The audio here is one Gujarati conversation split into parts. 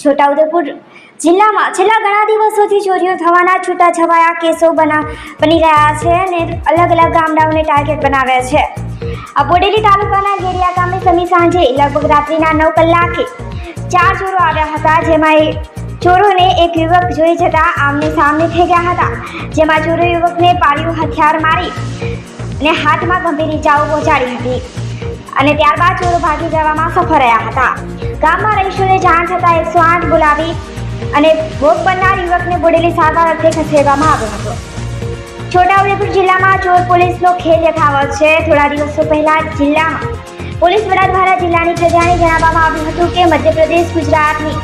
છોટાઉદેપુર જિલ્લામાં છેલ્લા ઘણા દિવસોથી ચોરીઓ થવાના છૂટાછવાયા કેસો બના, બની રહ્યા છે અને અલગ અલગ ગામડાઓને ટાર્ગેટ બનાવ્યા છે. આ બોડેલી તાલુકાના ગેડિયા ગામે સમી સાંજે લગભગ રાત્રિના નવ કલાકે ચાર ચોરો આવ્યા હતા, જેમાં એ ચોરોને એક યુવક જોઈ જતા આમને સામે થઈ ગયા હતા, જેમાં ચોરો યુવકને પાળ્યું હથિયાર મારી અને હાથમાં ગંભીર ઇજાઓ પહોંચાડી હતી. અને ત્યારબાદ ચોરો ભાગી જવામાં સફળ રહ્યા હતા. ગામમાં રહીશોને જાણ થતાં એકસો આઠ બોલાવી અને ભોગ બનનાર યુવકને બોડેલી સારવાર અર્થે ખસેડવામાં આવ્યો હતો. છોટાઉદેપુર જિલ્લામાં ચોર પોલીસનો ખેલ યથાવત છે. થોડા દિવસો પહેલા જિલ્લામાં પોલીસ વડા દ્વારા જિલ્લાની પ્રજાને જણાવવામાં આવ્યું હતું કે મધ્યપ્રદેશ ગુજરાતની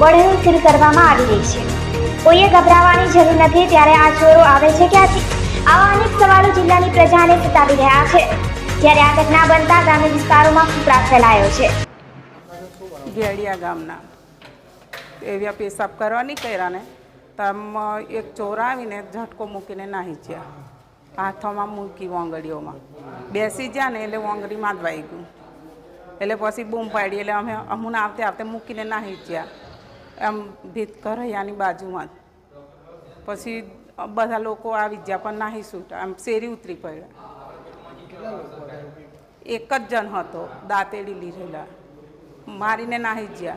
બોર્ડરો સીલ કરવામાં આવી રહી છે. કોઈએ ગભરાવાની જરૂર નથી, ત્યારે આ ચોરો આવે છે ક્યાંથી? આવા અનેક સવાલો જિલ્લાની પ્રજાને સતાવી રહ્યા છે. જ્યારે આ ઘટના બનતા ગ્રામીણ વિસ્તારોમાં ફફડાટ ફેલાયો છે. ગેડિયા ગામના એવ્યા પેશાબ કરવા નીકળ્યા ને તમ એક ચોર આવીને ઝટકો મૂકીને નાહી ગયા. હાથોમાં મૂકી વોંગડીઓમાં. બેસી ગયા ને એટલે વોંગડીમાં જ વાઈ ગયું. એટલે પછી બૂમ પાડી, એટલે અમે અમુને આવતે આવતે મૂકીને નાહી ગયા. એમ ભીત કરૈયાની બાજુમાં જ. પછી બધા લોકો આવી ગયા પણ નાહી છૂટા આમ શેરી ઉતરી પડ્યા. એક જ જણ હતો, દાંતેડી લીધેલા. મારીને નાહી ગયા.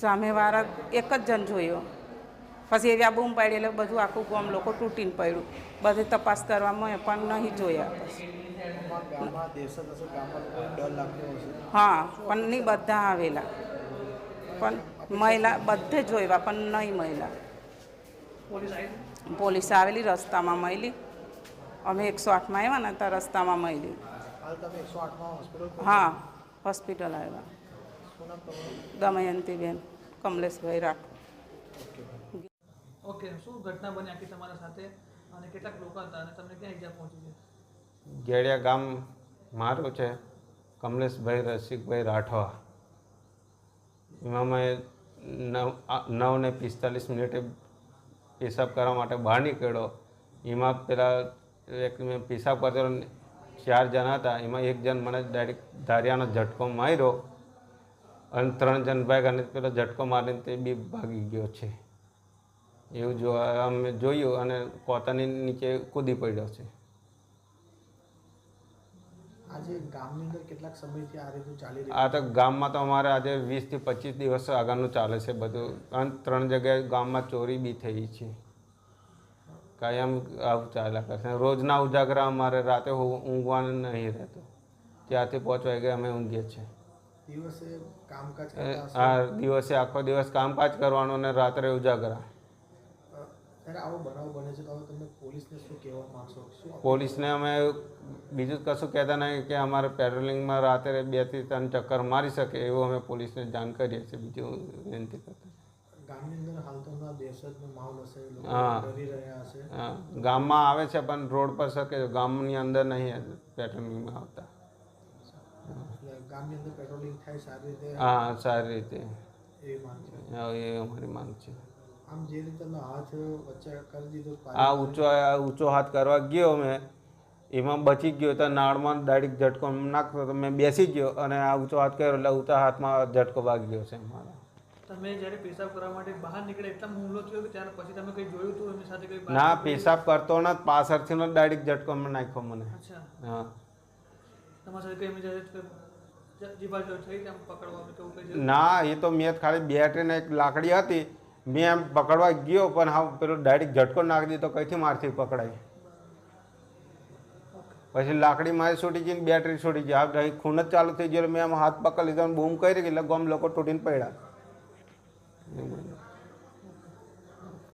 સામેવાળા એક જ જણ જોયો. પછી એવી બૂમ પાડી એટલે બધું આખું ગામ લોકો તૂટીને પડ્યું. બધે તપાસ કરવામાં પણ નહીં જોયા. હા, પણ નહીં બધા આવેલા. પણ મહિલા બધે જોયા પણ નહીં મહિલા. પોલીસ આવેલી, રસ્તામાં મળી અમે એકસો આઠમાં આવ્યા ને, તો રસ્તામાં મળી હાલ તમે એકસો આઠમાં હોસ્પિટલ હા હોસ્પિટલ આવ્યા. દમયંતી બેન દમયંતીબેન કમલેશભાઈ રાઠોડ. ઓકે. શું ઘટના બની આખી તમારા સાથે? અને કેટલાક લોકો હતા અને તમને ક્યાં ઈજા પહોંચી છે? ગેડિયા ગામ મારું છે કમલેશભાઈ રસિકભાઈ રાઠવા. એમાં મેં નવ નવ ને પિસ્તાલીસ મિનિટે પેશાબ કરવા માટે બહાર નીકળ્યો. એમાં પેલા એક મેં પેશાબ કરતો. ચાર જણા હતા. એમાં એક જણ મને ડાયરેક્ટ ધારિયાનો ઝટકો માર્યો અને ત્રણ જણ ભાઈ અને પેલો ઝટકો મારીને તે બી ભાગી ગયો છે. એવું જો અમે જોયું અને પોતાની નીચે કૂદી પડ્યો છે. આજે ગામની અંદર કેટલાક સમયથી આ રીતનું ચાલી રહ્યું આ તો ગામમાં તો અમારે આજે વીસથી પચીસ દિવસ આગળનું ચાલે છે બધું. અને ત્રણ જગ્યાએ ગામમાં ચોરી બી થઈ છે. કાયમ આવું ચાલ્યા કરશે રોજના ઉજાગરા અમારે રાતે ઊંઘવાનું નહીં રહેતું. ત્યાંથી પાંચ વાગે અમે ઊંઘીએ છીએ. દિવસે કામકાજ. આ દિવસે આખો દિવસ કામકાજ કરવાનું અને રાત્રે ઉજાગરા. પોલીસને અમે બીજું કશું કહેતા નહીં કે અમારે પેટ્રોલિંગમાં રાત્રે બેથી ત્રણ ચક્કર મારી શકે એવું અમે પોલીસને જાણ કરીએ છીએ. બીજું વિનંતી કરતા હા. ગામમાં આવે છે પણ રોડ પર શકે ગામની અંદર નહીં પેટ્રોલિંગમાં આવતા. હા સારી રીતે. એ અમારી માંગ છે. આ ઊંચો ઊંચો હાથ કરવા ગયો મેં એમાં બચી ગયો તો નાળમાં ડાયરેક્ટ ઝટકો નાખતો તો મેં બેસી ગયો અને આ ઊંચો હાથ કર્યો એટલે ઊંચા હાથમાં ઝટકો વાગી ગયો છે મારા. તમે જ્યારે પેશાબ કરવા માટે બહાર નીકળે એટલા હુમલો થયો કે ત્યાર પછી તમે કંઈ જોયું હતું એમની સાથે કંઈ ના? પેશાબ કરતો ને પાછળથી ડાયરેક્ટ ઝટકો નાખ્યો મને. અચ્છા. હા. તમારા સાથે કંઈ એમની સાથે જીભા જો થઈ તેમ પકડવાનું કે એવું કંઈ થયું? ના એ તો મેં ખાલી બેટરીને એક લાકડી હતી મેં એમ પકડવા ગયો પણ હા પેલો ડાયરેક્ટ ઝટકો નાખી દીધો કઈથી મારથી પકડાય? પછી લાકડી મારી છૂટી ગઈ બેટરી છૂટી ગઈ. ખૂન જ ચાલુ થઈ ગયો મેં આમ હાથ પકડી લીધો બૂમ કરી એટલે ગમ લોકો તૂટીને પડ્યા. એવું બન્યું.